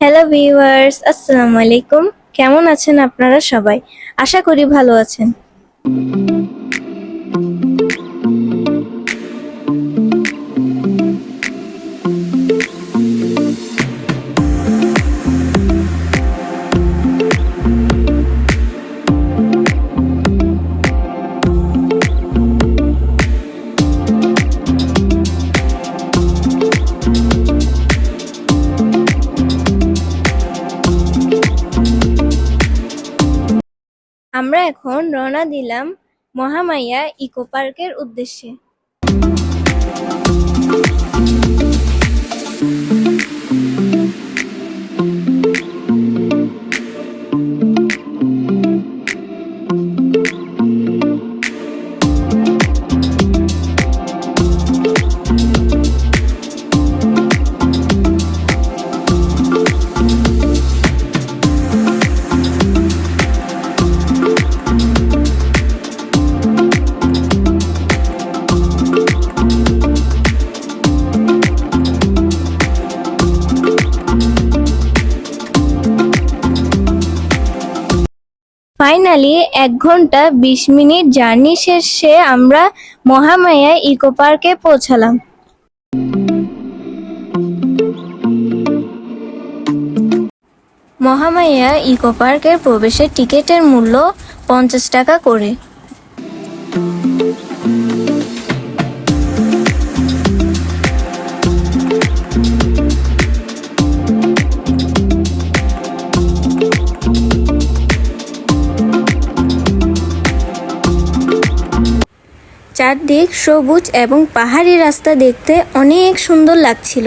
Hello viewers আসসালামু আলাইকুম কেমন আছেন আপনারা সবাই? আশা করি ভালো আছেন। এখন রওনা দিলাম মহামায়া ইকো পার্কের উদ্দেশ্যে। ফাইনালি এক ঘণ্টা বিশ মিনিট জার্নি শেষে আমরা মহামায়া ইকো পার্কে পৌঁছালাম। মহামায়া ইকো পার্কের প্রবেশের টিকিটের মূল্য পঞ্চাশ টাকা করে। চারদিক সবুজ এবং পাহাড়ি রাস্তা দেখতে অনেক সুন্দর লাগছিল।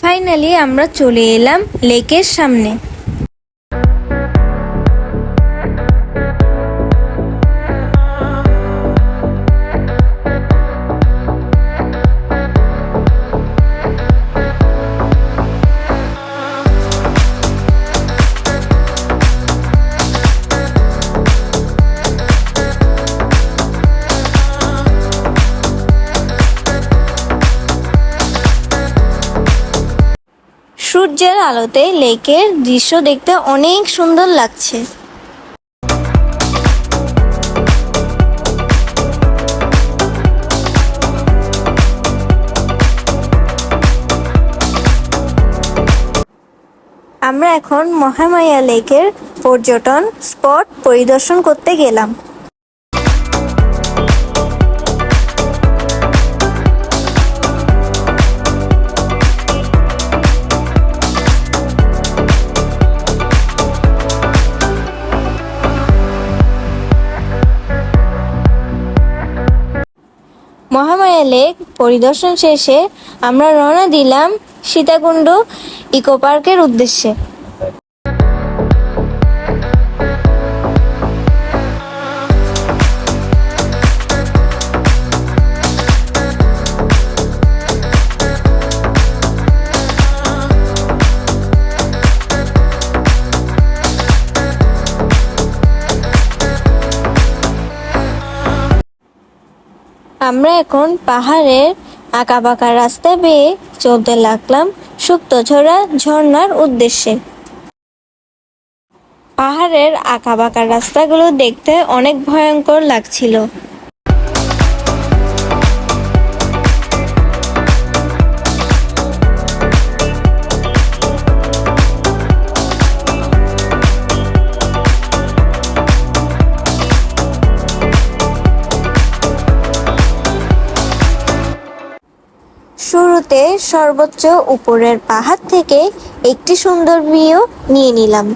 ফাইনালি আমরা চলে এলাম লেকের সামনে। সূর্যের আলোতে লেকের দৃশ্য দেখতে অনেক সুন্দর লাগছে। আমরা এখন মহামায়া লেকের পর্যটন স্পট পরিদর্শন করতে গেলাম। পরিদর্শন শেষে আমরা রওনা দিলাম সীতাকুণ্ড ইকো পার্কের উদ্দেশ্যে। আমরা এখন পাহাড়ের আঁকাবাঁকা রাস্তা বেয়ে চলতে লাগলাম সুপ্তঝরা ঝর্ণার উদ্দেশ্যে। পাহাড়ের আঁকাবাঁকা রাস্তাগুলো দেখতে অনেক ভয়ঙ্কর লাগছিল। শুরুতে সর্বোচ্চ উপরের পাহাড় থেকে একটি সুন্দর ভিউ নিয়ে নিলাম।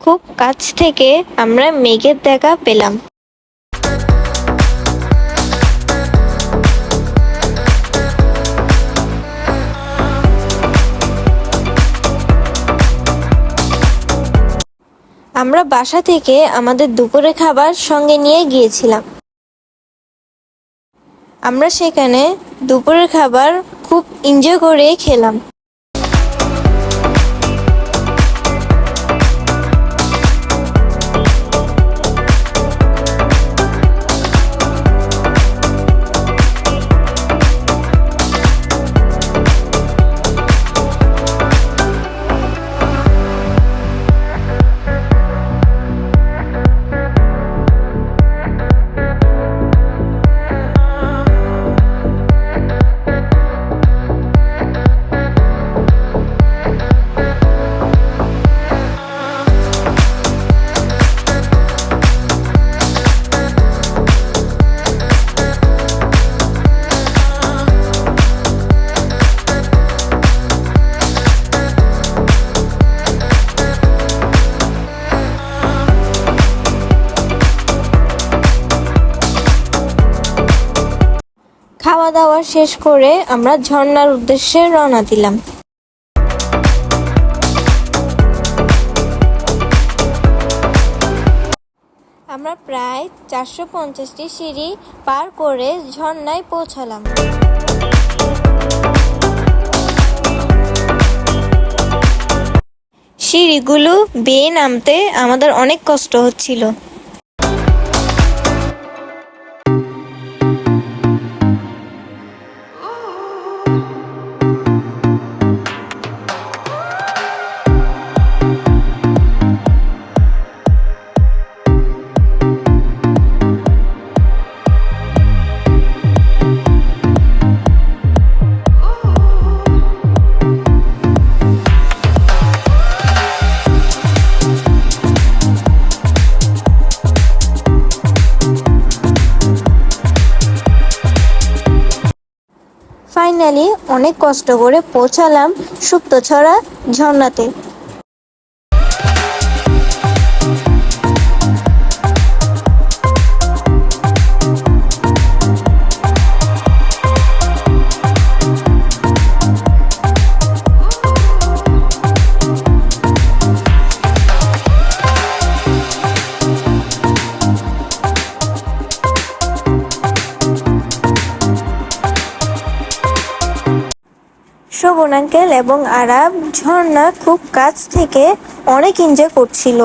খুব কাছ থেকে আমরা মেঘের দেখা পেলাম। আমরা বাসা থেকে আমাদের দুপুরে খাবার সঙ্গে নিয়ে গিয়েছিলাম। আমরা সেখানে দুপুরের খাবার খুব এনজয় করে খেলাম। দাওয়া শেষ করে আমরা ঝর্ণার উদ্দেশ্যে রওনা দিলাম। আমরা প্রায় চারশো পঞ্চাশটি সিঁড়ি পার করে ঝর্ণায় পৌঁছালাম। সিঁড়িগুলো বেয়ে নামতে আমাদের অনেক কষ্ট হচ্ছিল। ফাইনালি অনেক কষ্ট করে পৌঁছালাম সুপ্তছড়া ঝর্ণাতে। আঙ্কেল এবং আরাব ঝর্ণা খুব কাছ থেকে অনেক এনজয় করছিল।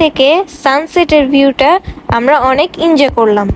থেকে সানসেটের ভিউটা আমরা অনেক এনজয় করলাম।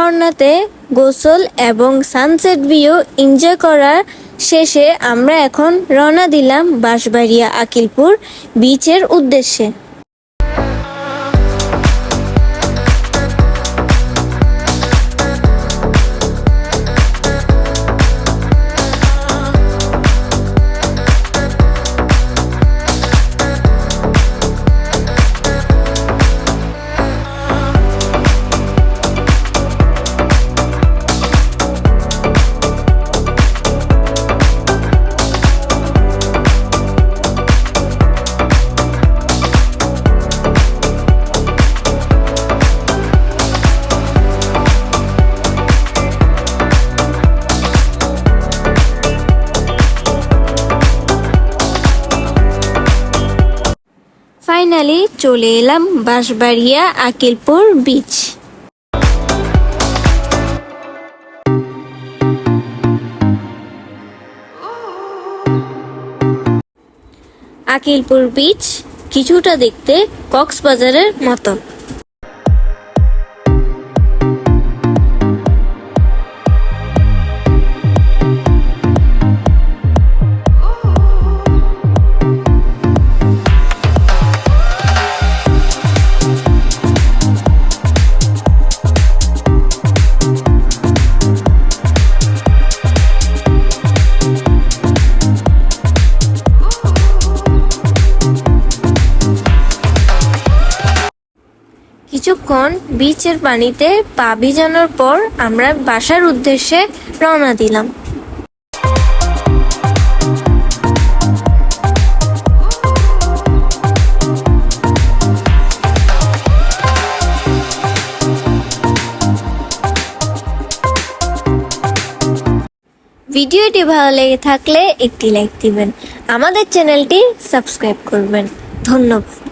ঝর্ণাতে গোসল এবং সানসেট ভিউ এনজয় করার শেষে আমরা এখন রওনা দিলাম বাঁশবাড়িয়া আকিলপুর বিচের উদ্দেশ্যে। চলে এলাম বাঁশবাড়িয়া আকিলপুর বিচ আকিলপুর বিচ কিছুটা দেখতে কক্সবাজারের মতো। কিছুক্ষণ বিচের পানিতে পা ভিজানোর পর আমরা বাসার উদ্দেশ্যে রওনা দিলাম। ভিডিওটি ভালো লেগে থাকলে একটি লাইক দিবেন। আমাদের চ্যানেলটি সাবস্ক্রাইব করবেন। ধন্যবাদ।